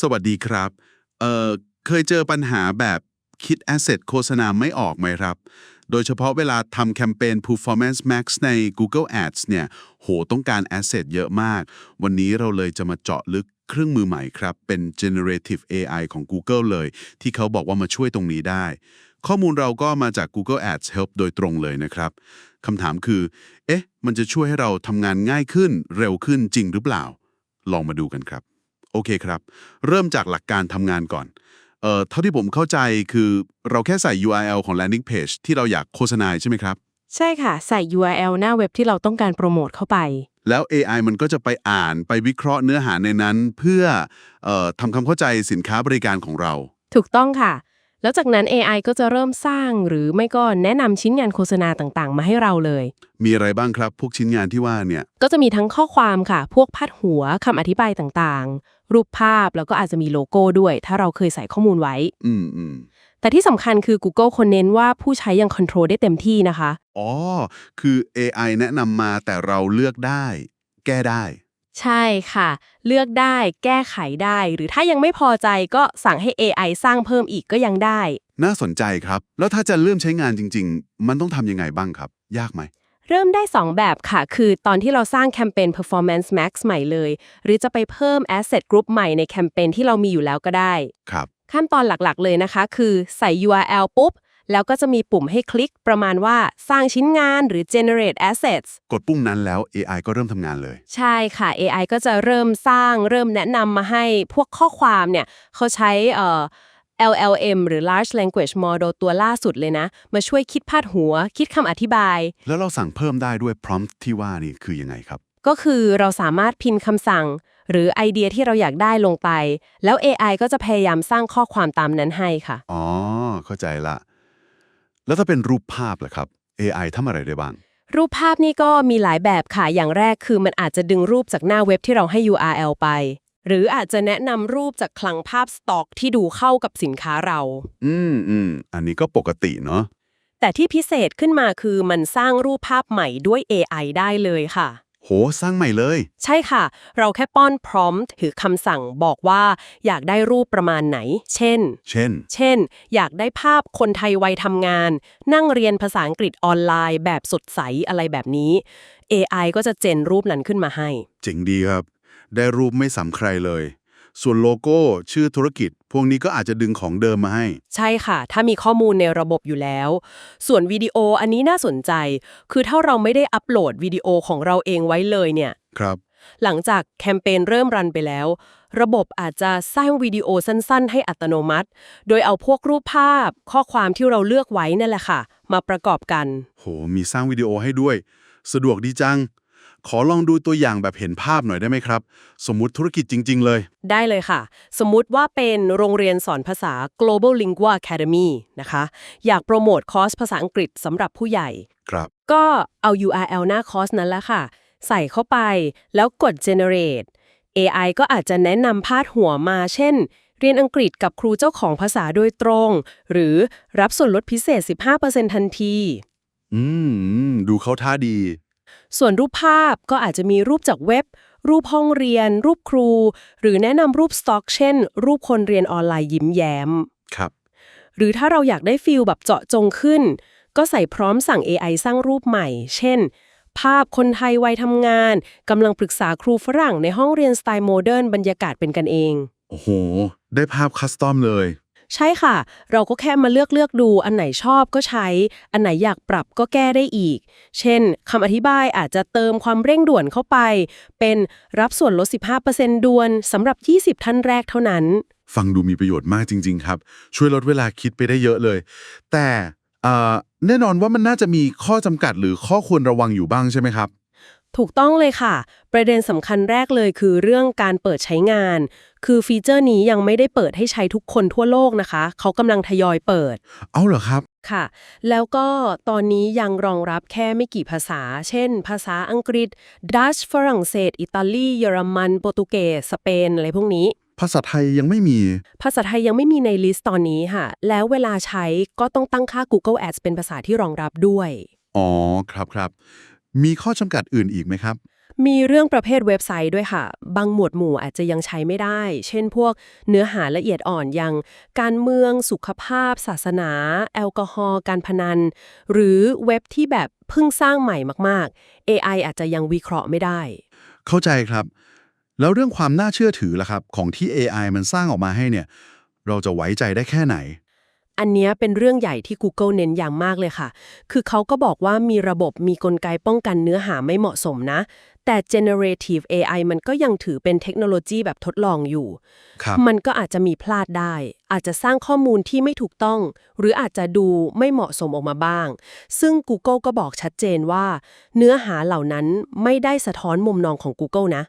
สวัสดีครับ เอ่อ เคยเจอปัญหาแบบคิด Asset โฆษณาไม่ออกไหมครับ โดยเฉพาะเวลาทำแคมเปญ Performance Max ใน Google Ads เนี่ย โห ต้องการ Asset เยอะมาก วันนี้เราเลยจะมาเจาะลึกเครื่องมือใหม่ครับ เป็น Generative AI ของ Google เลย ที่เขาบอกว่ามาช่วยตรงนี้ได้ ข้อมูลเราก็มาจาก Google Ads Help โดยตรงเลยนะครับคำถามคือ เอ๊ะ มันจะช่วยให้เราทำงานง่ายขึ้น เร็วขึ้นจริงหรือเปล่า ลองมาดูกันครับ โอเคครับ เริ่มจากหลักการทำงานก่อน เอ่อ เท่าที่ผมเข้าใจคือเราแค่ใส่ URL ของ landing page ที่เราอยากโฆษณาใช่ไหมครับ ใช่ค่ะ ใส่ URL หน้าเว็บที่เราต้องการโปรโมทเข้าไป แล้ว AI มันก็จะไปอ่านไปวิเคราะห์เนื้อหาในนั้น เพื่อเอ่อทำความเข้าใจสินค้าบริการของเรา ถูกต้องค่ะ แล้วจากนั้น AI ก็จะเริ่มสร้างหรือไม่ก็แนะนำชิ้นงานโฆษณาต่างๆ มาให้เราเลย มีอะไรบ้างครับ พวกชิ้นงานที่ว่าเนี่ย ก็จะมีทั้งข้อความค่ะ พวกพาดหัวคำอธิบายต่างๆ รูปภาพแล้วก็อาจจะมีโลโก้ด้วย ถ้าเราเคยใส่ข้อมูลไว้ อืมอืมแต่ที่สำคัญคือ Google คนเน้นว่าผู้ใช้ยังคอนโทรลได้เต็มที่นะคะ อ๋อ คือ AI แนะนำมาแต่เราเลือกได้ แก้ได้ ใช่ค่ะ เลือกได้ แก้ไขได้ หรือถ้ายังไม่พอใจก็สั่งให้ AI สร้างเพิ่มอีกก็ยังได้ น่าสนใจครับ แล้วถ้าจะเริ่มใช้งานจริง ๆ มันต้องทำยังไงบ้างครับ ยากไหม เริ่มได้ 2 แบบค่ะ คือตอนที่เราสร้างแคมเปญ performance max ใหม่เลย หรือจะไปเพิ่ม asset group ใหม่ในแคมเปญที่เรามีอยู่แล้วก็ได้ ครับ ขั้นตอนหลักๆ เลยนะคะ คือใส่ URL ปุ๊บ แล้วก็จะมีปุ่มให้คลิกประมาณว่าสร้างชิ้นงานหรือ generate assets กดปุ่มนั้นแล้ว AI ก็เริ่มทำงานเลย ใช่ค่ะ AI ก็จะเริ่มสร้างเริ่มแนะนำมาให้พวกข้อความเนี่ยเขาใช้เอ่อ LLM หรือ large language model ตัวล่าสุดเลยนะ มาช่วยคิดพาดหัว คิดคำอธิบาย แล้วเราสั่งเพิ่มได้ด้วย prompt ที่ว่านี่คือยังไงครับ ก็คือเราสามารถพิมพ์คำสั่ง หรือไอเดียที่เราอยากได้ลงไป แล้ว AI ก็จะพยายามสร้างข้อความตามนั้นให้ค่ะ อ๋อ เข้าใจละ แล้วถ้าเป็นรูปภาพล่ะครับ AI ทำอะไรได้บ้าง รูปภาพนี่ก็มีหลายแบบค่ะ อย่างแรกคือมันอาจจะดึงรูปจากหน้าเว็บที่เราให้ URL ไป หรืออาจจะแนะนำรูปจากคลังภาพสต็อกที่ดูเข้ากับสินค้าเรา อืมอืมอันนี้ก็ปกติเนาะ แต่ที่พิเศษขึ้นมาคือมันสร้างรูปภาพใหม่ด้วย AI ได้เลยค่ะ โห สร้างใหม่เลย ใช่ค่ะ เราแค่ป้อน prompt ถือคำสั่งบอกว่าอยากได้รูปประมาณไหน เช่น เช่น เช่น อยากได้ภาพคนไทยวัยทำงาน นั่งเรียนภาษาอังกฤษออนไลน์ แบบสดใสอะไรแบบนี้ AI ก็จะเจนรูปนั้นขึ้นมาให้ เจ๋งดีครับ ได้รูปไม่สำใครเลย ส่วนโลโก้ชื่อธุรกิจ พวกนี้ก็อาจจะดึงของเดิมมาให้ ใช่ค่ะ ถ้ามีข้อมูลในระบบอยู่แล้ว ส่วนวิดีโออันนี้น่าสนใจ คือถ้าเราไม่ได้อัปโหลดวิดีโอของเราเองไว้เลยเนี่ยครับ หลังจากแคมเปญเริ่มรันไปแล้ว ระบบอาจจะสร้างวิดีโอสั้นๆ ให้อัตโนมัติ โดยเอาพวกรูปภาพ ข้อความที่เราเลือกไว้นั่นแหละค่ะ มาประกอบกัน โห มีสร้างวิดีโอให้ด้วย สะดวกดีจัง ขอลองดูตัวอย่างแบบเห็นภาพหน่อยได้ไหมครับ สมมุติธุรกิจจริง ๆ เลย ได้เลยค่ะ สมมุติว่าเป็นโรงเรียนสอนภาษา Global Lingua Academy นะคะ อยากโปรโมทคอร์สภาษาอังกฤษสำหรับผู้ใหญ่ ครับ ก็เอา URL หน้าคอร์สนั้นแหละค่ะ ใส่เข้าไปแล้วกด generate AI ก็อาจจะแนะนำพาดหัวมา เช่น เรียนอังกฤษกับครูเจ้าของภาษาโดยตรง หรือรับส่วนลดพิเศษ 15%ทันที อืม ดูเขาท่าดี ส่วนรูปภาพก็อาจจะมีรูปจากเว็บ รูปห้องเรียน รูปครู หรือแนะนำรูปสต็อก เช่น รูปคนเรียนออนไลน์ยิ้มแย้ม ครับ หรือถ้าเราอยากได้ฟิลแบบเจาะจงขึ้น ก็ใส่พร้อมสั่ง AI สร้างรูปใหม่ เช่น ภาพคนไทยวัยทำงานกำลังปรึกษาครูฝรั่งในห้องเรียนสไตล์โมเดิร์นบรรยากาศเป็นกันเอง โอ้โห ได้ภาพคัสตอมเลย ใช่ค่ะ เราก็แค่มาเลือกเลือกดูอันไหนชอบก็ใช้ อันไหนอยากปรับก็แก้ได้อีก เช่นคำอธิบายอาจจะเติมความเร่งด่วนเข้าไป เป็นรับส่วนลด 15%ด่วนสำหรับ 20 ท่านแรกเท่านั้น ฟังดูมีประโยชน์มากจริง ๆ ครับ ช่วยลดเวลาคิดไปได้เยอะเลย แต่แน่นอนว่ามันน่าจะมีข้อจำกัดหรือข้อควรระวังอยู่บ้างใช่ไหมครับ ถูกต้องเลยค่ะ ประเด็นสำคัญแรกเลยคือเรื่องการเปิดใช้งาน คือฟีเจอร์นี้ยังไม่ได้เปิดให้ใช้ทุกคนทั่วโลกนะคะ เขากำลังทยอยเปิด เอาเหรอครับ ค่ะ แล้วก็ตอนนี้ยังรองรับแค่ไม่กี่ภาษา เช่น ภาษาอังกฤษ ดัช ฝรั่งเศส อิตาลี เยอรมัน โปรตุเกส สเปน อะไรพวกนี้ ภาษาไทยยังไม่มี ภาษาไทยยังไม่มีในลิสต์ตอนนี้ค่ะ แล้วเวลาใช้ก็ต้องตั้งค่า Google Ads เป็นภาษาที่รองรับด้วย อ๋อ ครับครับ มีข้อจำกัดอื่นอีกไหมครับ มีเรื่องประเภทเว็บไซต์ด้วยค่ะ บางหมวดหมู่อาจจะยังใช้ไม่ได้ เช่นพวกเนื้อหาละเอียดอ่อนอย่าง การเมืองสุขภาพ ศาสนา แอลกอฮอล์การพนัน หรือเว็บที่แบบเพิ่งสร้างใหม่มากๆ AI อาจจะยังวิเคราะห์ไม่ได้ เข้าใจครับ แล้วเรื่องความน่าเชื่อถือล่ะครับ ของที่ AI มันสร้างออกมาให้เนี่ย เราจะไว้ใจได้แค่ไหน อันเนี้ยเป็นเรื่องใหญ่ที่ Google เน้นอย่างมากเลยค่ะ คือเขาก็บอกว่ามีระบบมีกลไกป้องกันเนื้อหาไม่เหมาะสมนะ แต่ generative AI มันก็ยังถือเป็นเทคโนโลยีแบบทดลองอยู่ครับมันก็อาจจะมีพลาดได้ อาจจะสร้างข้อมูลที่ไม่ถูกต้อง หรืออาจจะดูไม่เหมาะสมออกมาบ้าง ซึ่ง Google ก็บอกชัดเจนว่า เนื้อหาเหล่านั้นไม่ได้สะท้อนมุมมองของ Google นะ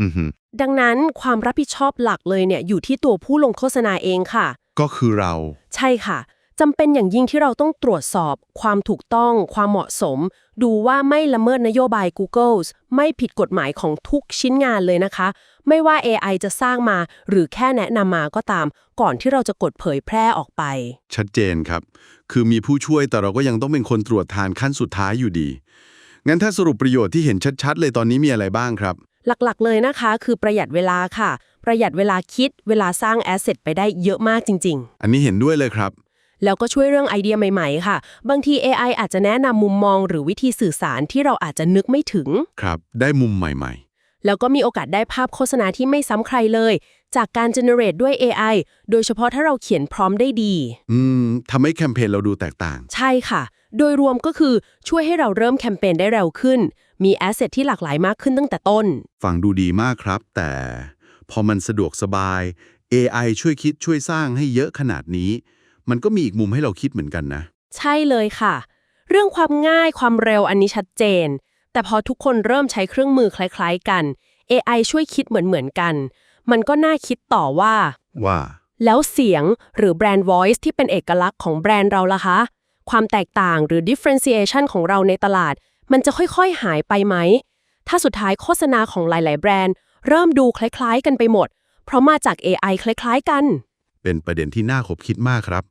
อือฮึดังนั้นความรับผิดชอบหลักเลยเนี่ยอยู่ที่ตัวผู้ลงโฆษณาเองค่ะ ก็คือเรา ใช่ค่ะจำเป็นอย่างยิ่งที่เราต้องตรวจสอบ ความถูกต้อง ความเหมาะสม ดูว่าไม่ละเมิดนโยบาย Google ไม่ผิดกฎหมายของทุกชิ้นงานเลยนะคะ ไม่ว่า AI จะสร้างมาหรือแค่แนะนำมาก็ตาม ก่อนที่เราจะกดเผยแพร่ออกไป ชัดเจนครับ คือมีผู้ช่วยแต่เราก็ยังต้องเป็นคนตรวจทานขั้นสุดท้ายอยู่ดี งั้นถ้าสรุปประโยชน์ที่เห็นชัดๆ เลยตอนนี้มีอะไรบ้างครับ หลักๆ เลยนะคะ คือประหยัดเวลาค่ะ ประหยัดเวลาคิดเวลาสร้างแอสเซทไปได้เยอะมากจริง ๆ อันนี้เห็นด้วยเลยครับ แล้วก็ช่วยเรื่องไอเดียใหม่ๆ ค่ะ บางที AI อาจจะแนะนำมุมมองหรือวิธีสื่อสารที่เราอาจจะนึกไม่ถึง ครับ ได้มุมใหม่ แล้วก็มีโอกาสได้ภาพโฆษณาที่ไม่ซ้ำใครเลย จากการ generate ด้วย AI โดยเฉพาะถ้าเราเขียนพร้อมได้ดีๆอืมทำให้แคมเปญเราดูแตกต่าง ใช่ค่ะ โดยรวมก็คือช่วยให้เราเริ่มแคมเปญได้เร็วขึ้น มีแอสเซทที่หลากหลายมากขึ้นตั้งแต่ต้น ฟังดูดีมากครับ แต่พอมันสะดวกสบาย AI ช่วยคิดช่วยสร้างให้เยอะขนาดนี้ มันก็มีอีกมุมให้เราคิดเหมือนกันนะ ใช่เลยค่ะ เรื่องความง่ายความเร็วอันนี้ชัดเจน แต่พอทุกคนเริ่มใช้เครื่องมือคล้ายๆกัน AI ช่วยคิดเหมือนๆกัน มันก็น่าคิดต่อว่า ว่า แล้วเสียงหรือแบรนด์ voice ที่เป็นเอกลักษณ์ของแบรนด์เราล่ะคะ ความแตกต่างหรือ differentiation ของเราในตลาด มันจะค่อยๆหายไปไหม ถ้าสุดท้ายโฆษณาของหลาย ๆ แบรนด์ เริ่มดูคล้ายๆ กันไปหมด เพราะมาจาก AI คล้ายๆ กัน เป็นประเด็นที่น่าขบคิดมากครับ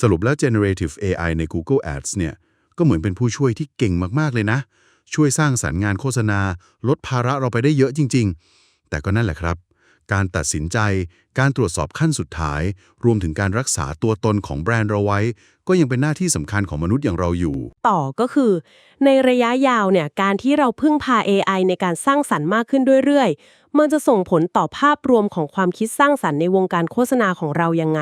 สรุปแล้ว generative AI ใน Google Ads เนี่ย ก็เหมือนเป็นผู้ช่วยที่เก่งมากๆเลยนะ ช่วยสร้างสรรค์งานโฆษณา ลดภาระเราไปได้เยอะจริง ๆ แต่ก็นั่นแหละครับ การตัดสินใจ การตรวจสอบขั้นสุดท้าย รวมถึงการรักษาตัวตนของแบรนด์เราไว้ ก็ยังเป็นหน้าที่สำคัญของมนุษย์อย่างเราอยู่ ต่อก็คือ ในระยะยาวเนี่ยการที่เราพึ่งพา AI ในการสร้างสรรค์มากขึ้นเรื่อยๆ มันจะส่งผลต่อภาพรวมของความคิดสร้างสรรค์ในวงการโฆษณาของเรายังไง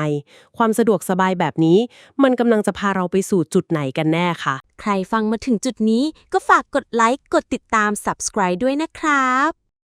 ความสะดวกสบายแบบนี้ มันกำลังจะพาเราไปสู่จุดไหนกันแน่คะใครฟังมาถึงจุดนี้ก็ฝากกดไลค์กดติดตาม subscribe ด้วยนะครับ